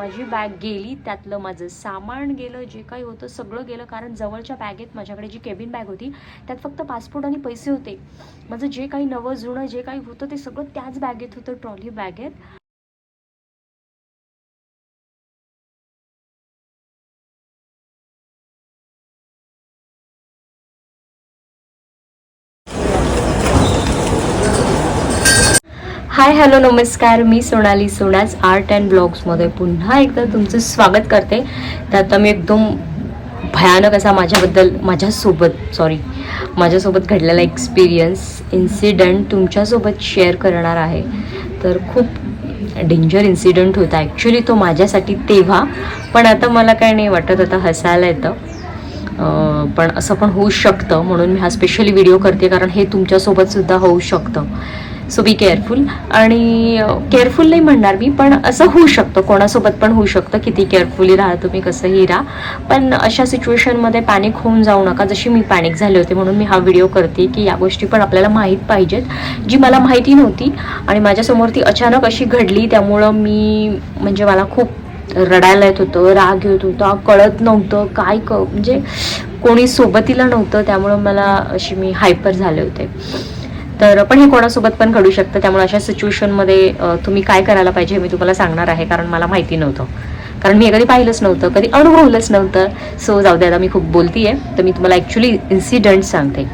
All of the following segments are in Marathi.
माझी बॅग गेली त्यातलं माझं सामान गेलं जे काही होतं सगळं गेलं. कारण जवळच्या बॅगेत माझ्याकडे जी केबिन बॅग होती त्यात फक्त पासपोर्ट आणि पैसे होते. माझं जे काही नवं जुनं जे काही होतं ते सगळं त्याच बॅगेत होतं ट्रॉली बॅगेत हाय हॅलो नमस्कार. मी सोनाली सोनाज आर्ट अँड ब्लॉग्समध्ये पुन्हा एकदा तुमचं स्वागत करते. तर आता मी एकदम भयानक असा माझ्याबद्दल माझ्यासोबत सॉरी माझ्यासोबत घडलेला एक्सपिरियन्स इन्सिडंट तुमच्यासोबत शेअर करणार आहे. तर खूप डेंजर इन्सिडंट होता. ॲक्च्युली तो माझ्यासाठी तेव्हा पण आता मला काय नाही वाटत. आता हसायला येतं. पण असं पण होऊ शकतं. म्हणून मी हा स्पेशली व्हिडिओ करते कारण हे तुमच्यासोबतसुद्धा होऊ शकतं. सो बी केअरफुल आणि केअरफुल नाही म्हणणार मी पण असं होऊ शकतं. कोणासोबत पण होऊ शकतं किती केअरफुली राहा तुम्ही कसंही राहा. पण अशा सिच्युएशनमध्ये पॅनिक होऊन जाऊ नका. जशी मी पॅनिक झाले होते म्हणून मी हा व्हिडिओ करते की या गोष्टी पण आपल्याला माहीत पाहिजेत. जी मला माहिती नव्हती आणि माझ्यासमोर ती अचानक अशी घडली त्यामुळं मी म्हणजे मला खूप रडायला येत होतं राग येत होता कळत नव्हतं काय क म्हणजे कोणी सोबतीला नव्हतं त्यामुळं मला अशी मी हायपर झाले होते. तर पण हे कोणासोबत पण घडू शकतं. त्यामुळे अशा सिच्युएशनमध्ये तुम्ही काय करायला पाहिजे हे मी तुम्हाला सांगणार आहे कारण मला माहिती नव्हतं. कारण मी हे कधी पाहिलंच नव्हतं कधी अनुभवलंच नव्हतं. सो जाऊ दे आता मी खूप बोलती आहे तर मी तुम्हाला ॲक्च्युली इन्सिडंट सांगते.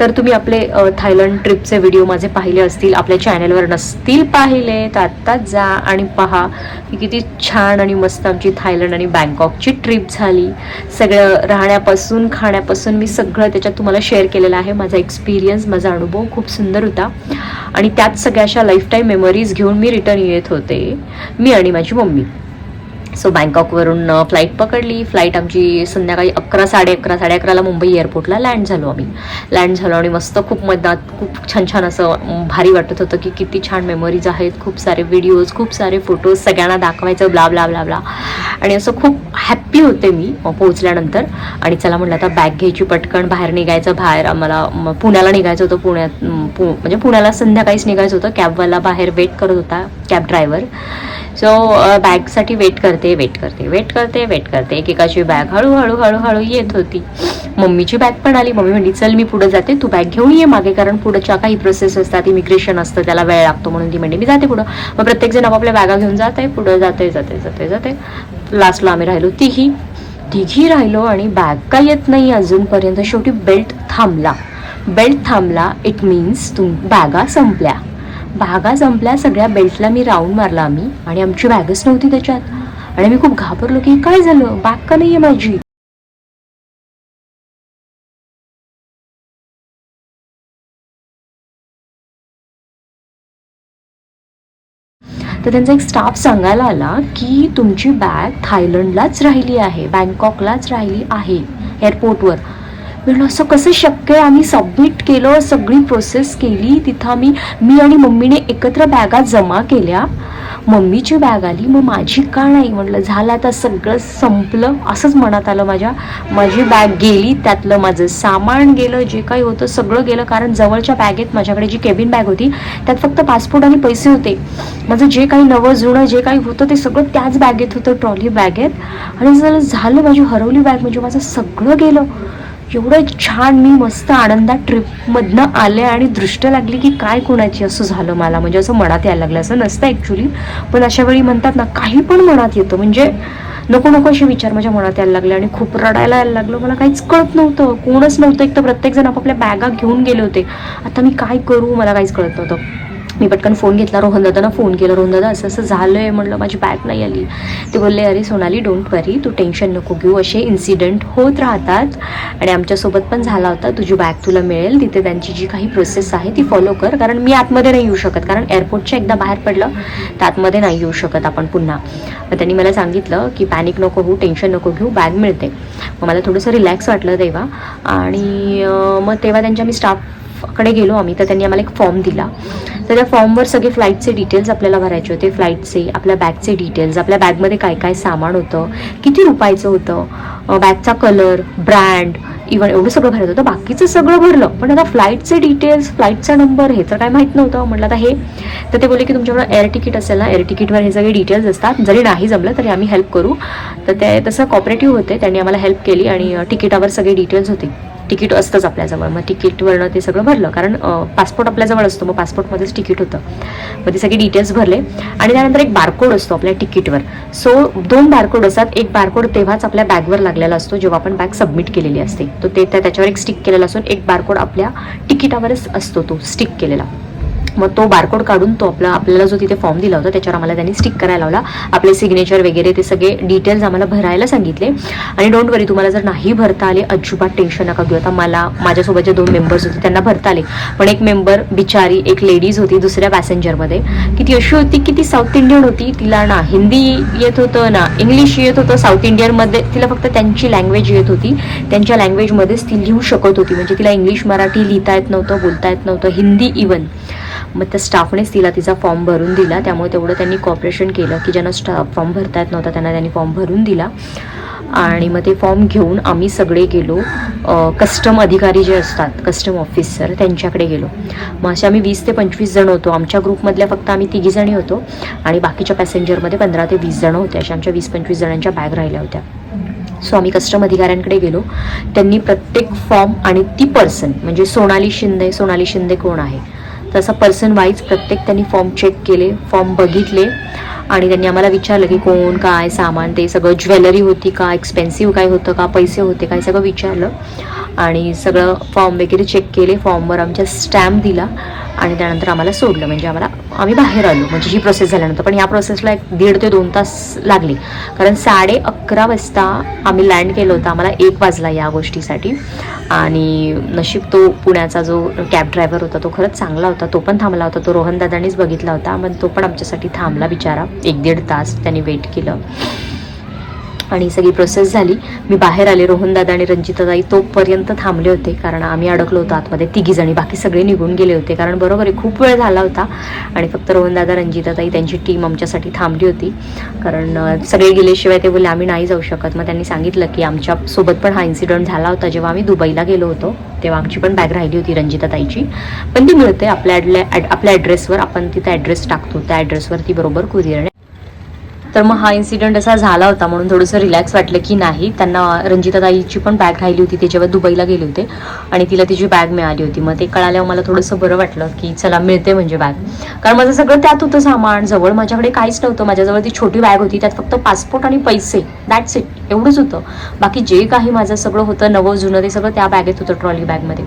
तर तुम्ही आपले थायलंड ट्रिपचे व्हिडिओ माझे पाहिले असतील आपल्या चॅनलवर नसतील पाहिले तर आत्ताच जा आणि पहा की किती छान आणि मस्त आमची थायलंड आणि बँकॉकची ट्रिप झाली. सगळं राहण्यापासून खाण्यापासून मी सगळं त्याच्यात तुम्हाला शेअर केलेलं आहे. माझा एक्सपिरियन्स माझा अनुभव खूप सुंदर होता. आणि त्यात सगळ्या अशा लाईफटाईम मेमरीज घेऊन मी रिटर्न येत होते. मी आणि माझी मम्मी. सो बँकॉकवरून फ्लाईट पकडली. फ्लाईट आमची संध्याकाळी अकरा साडे अकरा साडे अकराला मुंबई एअरपोर्टला लँड झालो आम्ही. लँड झालो आणि मस्त खूप मदनात खूप छान छान असं भारी वाटत होतं की किती छान मेमरीज आहेत. खूप सारे व्हिडिओज खूप सारे फोटोज सगळ्यांना दाखवायचं ब्ला ब्ला ब्ला ब्ला आणि असं खूप हॅप्पी होते मी पोहोचल्यानंतर. आणि चला म्हटलं आता बॅग घ्यायची पटकन बाहेर निघायचं बाहेर आम्हाला पुण्याला निघायचं होतं पुण्यात पु म्हणजे पुण्याला संध्याकाळीच निघायचं होतं. कॅबवाला बाहेर वेट करत होता कॅब ड्रायव्हर सो बॅगसाठी वेट करते वेट करते वेट करते वेट करते. एकेकाची बॅग हळूहळू हळूहळू येत होती. मम्मीची बॅग पण आली. मम्मी म्हणली चल मी पुढे जाते. तू बॅग घेऊन ये मागे कारण पुढच्या काही प्रोसेस असतात इमिग्रेशन असतं त्याला वेळ लागतो म्हणून ती म्हणली मी जाते पुढं. मग प्रत्येकजण आपापल्या बॅगा घेऊन जात आहे पुढं जाते जाते जाते जाते. लास्टला आम्ही राहिलो तिही तिघी राहिलो आणि बॅग का येत नाही अजूनपर्यंत. शेवटी बेल्ट थांबला. बेल्ट थांबला. इट मीन्स तुम बॅगा संपल्या. बॅगा संपल्या सगळ्या बेल्टला मी राऊंड मारला आम्ही आणि आमची बॅगच नव्हती त्याच्यात. आणि मी खूप घाबरलो की काय झालं? बॅग का नाही आहे माझी? तर त्यांचा एक स्टाफ सांगायला आला की तुमची बॅग थायलंडलाच राहिली आहे बँकॉकलाच राहिली आहे एअरपोर्टवर. म्हणलं असं कसं शक्य आहे? आम्ही सबमिट केलं सगळी प्रोसेस केली. तिथं आम्ही मी आणि मम्मीने एकत्र बॅगा जमा केल्या. मम्मीची बॅग आली. मग माझी का नाही? म्हटलं झालं आता सगळं संपलं. असंच मनात आलं माझ्या. माझी बॅग गेली त्यातलं माझं सामान गेलं जे काही होतं सगळं गेलं. कारण जवळच्या बॅगेत माझ्याकडे जी केबिन बॅग होती त्यात फक्त पासपोर्ट आणि पैसे होते. माझं जे काही नवं जुनं जे काही होतं ते सगळं त्याच बॅगेत होतं ट्रॉली बॅगेत आणि जर झालं माझी हरवली बॅग म्हणजे माझं सगळं गेलं. एवढं छान मी मस्त आनंदात ट्रिपमधनं आले आणि दृष्ट लागली की काय कोणाची असं झालं मला. म्हणजे असं मनात यायला लागलं. असं नसतं ॲक्च्युली पण अशा वेळी म्हणतात ना काही पण मनात येतं. म्हणजे नको नको असे विचार माझ्या मनात यायला लागले आणि खूप रडायला यायला लागलं. मला काहीच कळत नव्हतं. कोणच नव्हतं. एक तर प्रत्येकजण आपापल्या बॅगा घेऊन गेले होते. आता मी काय करू? मला काहीच कळत नव्हतं. मी पटकन फोन घेतला रोहन दादांना फोन केला. रोहन दादा असं असं झालं आहे म्हटलं माझी बॅग नाही आली. ते बोलले अरे सोनाली डोंट वरी तू टेन्शन नको घेऊ. असे इन्सिडेंट होत राहतात आणि आमच्यासोबत पण झाला होता. तुझी बॅग तुला मिळेल. तिथे त्यांची जी काही प्रोसेस आहे ती फॉलो कर. कारण मी आतमध्ये नाही येऊ शकत. कारण एअरपोर्टच्या एकदा बाहेर पडलं तर आतमध्ये नाही येऊ शकत आपण पुन्हा. मग त्यांनी मला सांगितलं की पॅनिक नको होऊ टेन्शन नको घेऊ बॅग मिळते. मग मला थोडंसं रिलॅक्स वाटलं तेव्हा. आणि मग तेव्हा त्यांच्या मी स्टाफ कडे गेलो आम्ही तर त्यांनी आम्हाला एक फॉर्म दिला. तर त्या फॉर्मवर सगळे फ्लाईटचे डिटेल्स आपल्याला भरायचे होते. फ्लाईटचे आपल्या बॅगचे डिटेल्स आपल्या बॅगमध्ये काय काय सामान होतं किती रुपयाचं होतं बॅगचा कलर ब्रँड इव्हन एवढं सगळं भरायचं होतं बाकीचं सगळं भरलं. पण आता फ्लाईटचे डिटेल्स फ्लाईटचा नंबर हे तर काय माहीत नव्हतं. म्हटलं आता हे. तर ते बोलले की तुमच्याकडं एअर तिकीट असेल ना एअर तिकीटवर हे सगळे डिटेल्स असतात. जरी नाही जमलं तरी आम्ही हेल्प करू. तर ते तसं कॉपरेटिव्ह होते. त्यांनी आम्हाला हेल्प केली आणि तिकिटावर सगळे डिटेल्स होते. तिकीट असतंच आपल्याजवळ मग तिकीटवरनं ते सगळं भरलं. कारण पासपोर्ट आपल्याजवळ असतो. मग पासपोर्टमध्येच तिकीट होतं. मग ते सगळे डिटेल्स भरले. आणि त्यानंतर एक बारकोड असतो आपल्या तिकीटवर सो दोन बारकोड असतात. एक बारकोड तेव्हाच आपल्या बॅगवर लागलेला असतो जेव्हा आपण बॅग सबमिट केलेली असते. तो ते त्याच्यावर एक स्टिक केलेला असून एक बारकोड आपल्या तिकिटावरच असतो तो स्टिक केलेला. मग तो बारकोड काढून तो आपला आपल्याला जो तिथे फॉर्म दिला होता त्याच्यावर आम्हाला त्यांनी स्टिक करायला लावला. आपले सिग्नेचर वगैरे ते सगळे डिटेल्स आम्हाला भरायला सांगितले. आणि डोंट वरी तुम्हाला जर नाही भरता आले अजिबात टेन्शन नका घेऊ. आता मला माझ्यासोबत जे दोन मेंबर्स होते त्यांना भरता आले. पण एक मेंबर बिचारी एक लेडीज होती दुसऱ्या पॅसेंजरमध्ये की ती अशी होती की ती साऊथ इंडियन होती तिला ना हिंदी येत होतं ना इंग्लिश येत होतं. साऊथ इंडियनमध्ये तिला फक्त त्यांची लँग्वेज येत होती. त्यांच्या लँग्वेजमध्येच ती लिहू शकत होती. म्हणजे तिला इंग्लिश मराठी लिहिता येत नव्हतं बोलता येत नव्हतं. हिंदी इवन मग त्या स्टाफनेच तिला तिचा फॉर्म भरून दिला. त्यामुळे तेवढं त्यांनी कॉपरेशन केलं की ज्यांना स्टा फॉर्म भरता येत नव्हता त्यांना त्यांनी फॉर्म भरून दिला. आणि मग ते फॉर्म घेऊन आम्ही सगळे गेलो. कस्टम अधिकारी जे असतात कस्टम ऑफिसर त्यांच्याकडे गेलो. मग असे आम्ही वीस ते पंचवीस जण होतो. आमच्या ग्रुपमधल्या फक्त आम्ही तिघीजणी होतो. आणि बाकीच्या पॅसेंजरमध्ये पंधरा ते वीस जणं होते. अशा आमच्या वीस पंचवीस जणांच्या बॅग राहिल्या होत्या. सो आम्ही कस्टम अधिकाऱ्यांकडे गेलो. त्यांनी प्रत्येक फॉर्म आणि ती पर्सन म्हणजे सोनाली शिंदे सोनाली शिंदे कोण आहे? तसं पर्सन वाईज प्रत्येक त्यांनी फॉर्म चेक केले फॉर्म बघितले. आणि त्यांनी आम्हाला विचारलं की कोण काय सामान ते सगळं ज्वेलरी होती का एक्सपेन्सिव्ह काय होतं का पैसे होते काय सगळं विचारलं. आणि सगळं फॉर्म वगैरे चेक केले फॉर्मवर आमच्या स्टॅम्प दिला आणि त्यानंतर आम्हाला सोडलं. म्हणजे आम्हाला आम्ही बाहेर आलो. म्हणजे ही प्रोसेस झाल्यानंतर. पण या प्रोसेसला एक दीड ते दोन तास लागले. कारण साडे अकरा वाजता आम्ही लँड केलं होतं. आम्हाला एक वाजला या गोष्टीसाठी. आणि नशीब तो पुण्याचा जो कॅब ड्रायव्हर होता तो खरंच चांगला होता. तो पण थांबला होता. तो रोहनदादांनीच बघितला होता. मग तो पण आमच्यासाठी थांबला बिचारा. एक दीड तास त्यांनी वेट केलं. आणि सगळी प्रोसेस झाली. मी बाहेर आले रोहनदादा आणि रंजिताताई तोपर्यंत थांबले होते कारण आम्ही अडकलो होतो आतमध्ये. तिघीजणी बाकी सगळे निघून गेले होते कारण बरोबर आहे खूप वेळ झाला होता. आणि फक्त रोहनदादा रंजिताताई त्यांची टीम आमच्यासाठी थांबली होती. कारण सगळे गेल्याशिवाय ते बोलले आम्ही नाही जाऊ शकत. मग त्यांनी सांगितलं की आमच्यासोबत पण हा इन्सिडंट झाला होता. जेव्हा आम्ही दुबईला गेलो होतो तेव्हा आमची पण बॅग राहिली होती रंजिताताईची पण ती मिळते. आपल्या ॲड आपल्या ॲड्रेसवर आपण तिथं ॲड्रेस टाकतो. त्या ॲड्रेसवरती बरोबर कुरिअरने तर मग हा इन्सिडेंट असा झाला होता म्हणून थोडंसं रिलॅक्स वाटलं की नाही. त्यांना रंजिताताईची पण बॅग राहिली होती. ते जेव्हा दुबईला गेले होते आणि तिला तिची बॅग मिळाली होती. मग ते कळाल्यावर मला थोडंसं बरं वाटलं की चला मिळते म्हणजे बॅग कारण माझं सगळं त्यात होतं सामान. जवळ माझ्याकडे काहीच नव्हतं. माझ्याजवळ ती छोटी बॅग होती. त्यात फक्त पासपोर्ट आणि पैसे. दॅट्स इट एवढंच होतं. बाकी जे काही माझं सगळं होतं नवं जुनं ते सगळं त्या बॅगेत होतं ट्रॉली बॅगमध्ये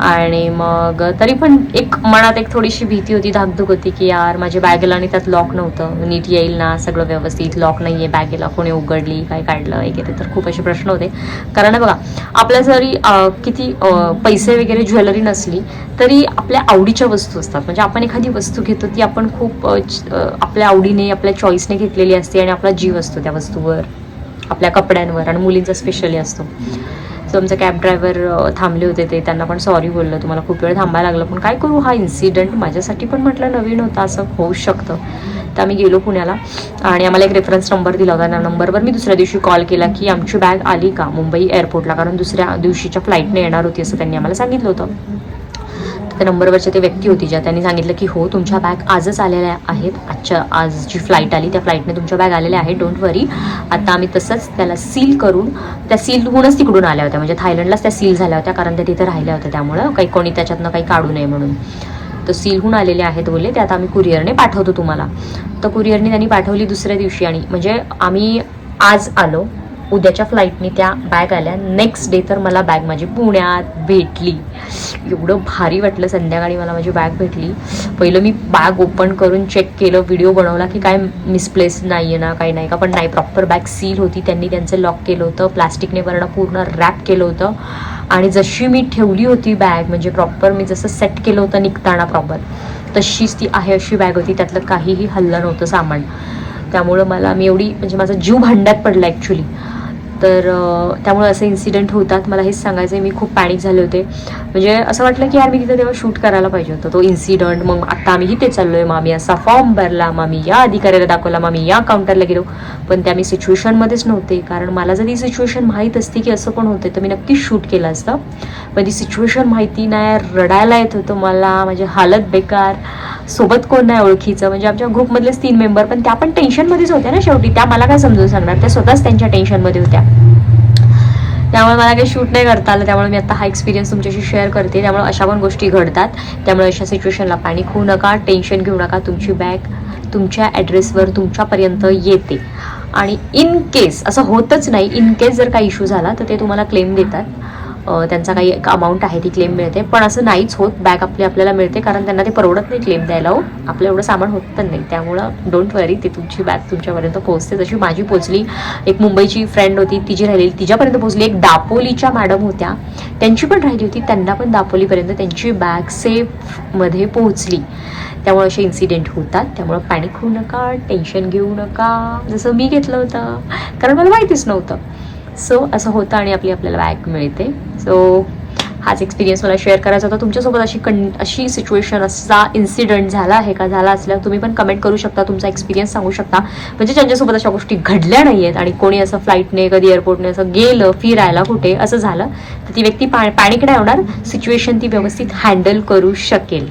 आणि मग तरी पण एक मनात एक थोडीशी भीती होती धाकधूक होती की यार माझ्या बॅगेला आणि त्यात लॉक नव्हतं. नीट येईल ना सगळं व्यवस्थित लॉक नाही आहे बॅगेला कोणी उघडली काय काढलं वगैरे तर खूप असे प्रश्न होते. कारण बघा आपल्या जरी किती पैसे वगैरे ज्वेलरी नसली तरी आपल्या आवडीच्या वस्तू असतात. म्हणजे आपण एखादी वस्तू घेतो ती आपण खूप आपल्या आवडीने आपल्या चॉईसने घेतलेली असते आणि आपला जीव असतो त्या वस्तूवर आपल्या कपड्यांवर. आणि मुलींचा स्पेशली असतो. सो आमचे कॅब ड्रायव्हर थांबले होते ते. त्यांना पण सॉरी बोललं. तुम्हाला खूप वेळ थांबायला लागलं. पण काय करू? हा इन्सिडेंट माझ्यासाठी पण म्हटलं नवीन होता. असं होऊ शकतं. तर आम्ही गेलो पुण्याला. आणि आम्हाला एक रेफरन्स नंबर दिला होता. त्या नंबरवर मी दुसऱ्या दिवशी कॉल केला की आमची बॅग आली का मुंबई एअरपोर्टला कारण दुसऱ्या दिवशीच्या फ्लाईटने येणार होती असं त्यांनी आम्हाला सांगितलं होतं. त्या नंबरवरच्या ते व्यक्ती होती ज्या त्यांनी सांगितलं की हो तुमच्या बॅग आजच आलेल्या आहेत. आजच्या आज जी फ्लाईट आली त्या फ्लाईटने तुमच्या बॅग आलेल्या आहेत. डोंट वरी आता आम्ही तसंच त्याला सील करून त्या सील होऊनच तिकडून आल्या होत्या. म्हणजे थायलंडलाच त्या सील झाल्या होत्या कारण त्या तिथे राहिल्या होत्या. त्यामुळं काही कोणी त्याच्यातनं काही काढू नये म्हणून. तर सील होऊन आलेले आहेत बोलले. ते आता आम्ही कुरिअरने पाठवतो तुम्हाला. तर कुरिअरने त्यांनी पाठवली दुसऱ्या दिवशी आणि म्हणजे आम्ही आज आलो. उद्याच्या फ्लाईटनी त्या बॅग आल्या. नेक्स्ट डे तर मला बॅग माझी पुण्यात भेटली. एवढं भारी वाटलं संध्याकाळी मला माझी बॅग भेटली. पहिलं मी बॅग ओपन करून चेक केलं व्हिडिओ बनवला की काय मिसप्लेस नाही आहे ना काही नाही का. पण नाही प्रॉपर बॅग सील होती. त्यांनी त्यांचं लॉक केलं होतं. प्लास्टिकने वरणं पूर्ण रॅप केलं होतं. आणि जशी मी ठेवली होती बॅग म्हणजे प्रॉपर मी जसं सेट केलं होतं निघताना प्रॉपर तशीच ती आहे अशी बॅग होती. त्यातलं काहीही हल्लं नव्हतं सामान. त्यामुळं मला मी एवढी म्हणजे माझा जीव भांड्यात पडला ॲक्च्युली तर त्यामुळे असे इन्सिडेंट होतात. मला हेच सांगायचं आहे मी खूप पॅनिक झाले होते. म्हणजे असं वाटलं की यार मी तिथे तेव्हा शूट करायला पाहिजे होतं. तो इन्सिडंट मग आत्ता आम्ही इथे चाललोय मग आम्ही असा फॉर्म भरला मग आम्ही या अधिकाऱ्याला दाखवला मग आम्ही या काउंटरला गेलो. पण त्या मी सिच्युएशनमध्येच नव्हते. कारण मला जर ती सिच्युएशन माहीत असती की असं पण होते तर मी नक्कीच शूट केलं असतं. पण ती सिच्युएशन माहिती नाही रडायला येत होतं मला. माझी हालत बेकार. सोबत कोण नाही ओळखीचं? म्हणजे आमच्या ग्रुपमधलेच तीन मेंबर पण त्या पण टेन्शनमध्येच होत्या ना शेवटी. त्या मला काय समजून सांगणार त्या स्वतःच त्यांच्या टेन्शनमध्ये होत्या. त्यामुळे मला काही शूट नाही करता आलं. त्यामुळे मी आता हा एक्सपिरियन्स तुमच्याशी शेअर करते. त्यामुळे अशा पण गोष्टी घडतात. त्यामुळे अशा सिच्युएशनला पाणी होऊ नका टेन्शन घेऊ नका. तुमची बॅग तुमच्या ॲड्रेसवर तुमच्यापर्यंत येते. आणि इन केस असं होतच नाही. इन केस जर काही इश्यू झाला तर ते तुम्हाला क्लेम देतात. त्यांचा काही एक अमाऊंट आहे ती क्लेम मिळते. पण असं नाहीच होत. बॅग आपली आपल्याला मिळते कारण त्यांना ते परवडत नाही क्लेम द्यायला हो. आपलं एवढं सामान होत पण नाही. त्यामुळं डोंट वरी ते तुमची बॅग तुमच्यापर्यंत पोहोचते. जशी माझी पोचली एक मुंबईची फ्रेंड होती तिची राहिलेली तिच्यापर्यंत पोहोचली. एक दापोलीच्या मॅडम होत्या. त्यांची पण राहिली होती. त्यांना पण दापोलीपर्यंत त्यांची बॅग सेफमध्ये पोहोचली. त्यामुळे असे इन्सिडेंट होतात. त्यामुळं पॅनिक होऊ नका टेन्शन घेऊ नका. जसं मी घेतलं होतं. कारण मला माहितीच नव्हतं. सो असं होतं आणि आपली आपल्याला बॅग मिळते. सो हाच एक्सपिरियन्स मला शेअर करायचा होता. तुमच्यासोबत अशी कं अशी सिच्युएशन असा इन्सिडंट झाला आहे का? झाला असल्यावर तुम्ही पण कमेंट करू शकता. तुमचा एक्सपिरियन्स सांगू शकता. म्हणजे ज्यांच्यासोबत अशा गोष्टी घडल्या नाही आहेत आणि कोणी असं फ्लाईटने कधी एअरपोर्टने असं गेलं फिरायला कुठे असं झालं तर ती व्यक्ती पा पॅनिक नाही होणार. सिच्युएशन ती व्यवस्थित हँडल करू शकेल.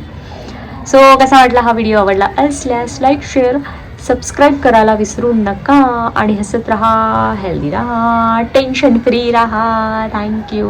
सो कसा वाटला हा व्हिडिओ आवडला असल्यास लाईक शेअर सबस्क्राईब करायला विसरू नका आणि हसत राहा हेल्दी राहा टेन्शन फ्री राहा. थँक्यू